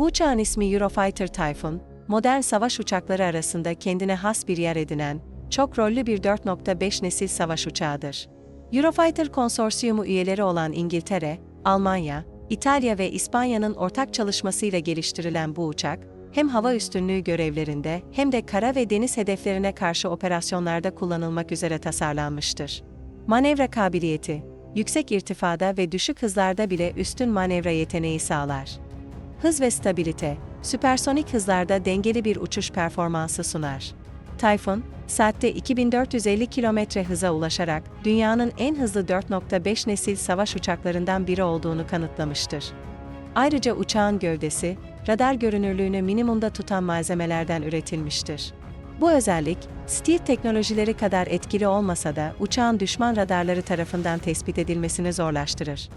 Uçağın ismi Eurofighter Typhoon, modern savaş uçakları arasında kendine has bir yer edinen, çok rollü bir 4.5 nesil savaş uçağıdır. Eurofighter konsorsiyumu üyeleri olan İngiltere, Almanya, İtalya ve İspanya'nın ortak çalışmasıyla geliştirilen bu uçak, hem hava üstünlüğü görevlerinde hem de kara ve deniz hedeflerine karşı operasyonlarda kullanılmak üzere tasarlanmıştır. Manevra kabiliyeti, yüksek irtifada ve düşük hızlarda bile üstün manevra yeteneği sağlar. Hız ve stabilite, süpersonik hızlarda dengeli bir uçuş performansı sunar. Typhoon, saatte 2450 km hıza ulaşarak dünyanın en hızlı 4.5 nesil savaş uçaklarından biri olduğunu kanıtlamıştır. Ayrıca uçağın gövdesi, radar görünürlüğünü minimumda tutan malzemelerden üretilmiştir. Bu özellik, stealth teknolojileri kadar etkili olmasa da uçağın düşman radarları tarafından tespit edilmesini zorlaştırır.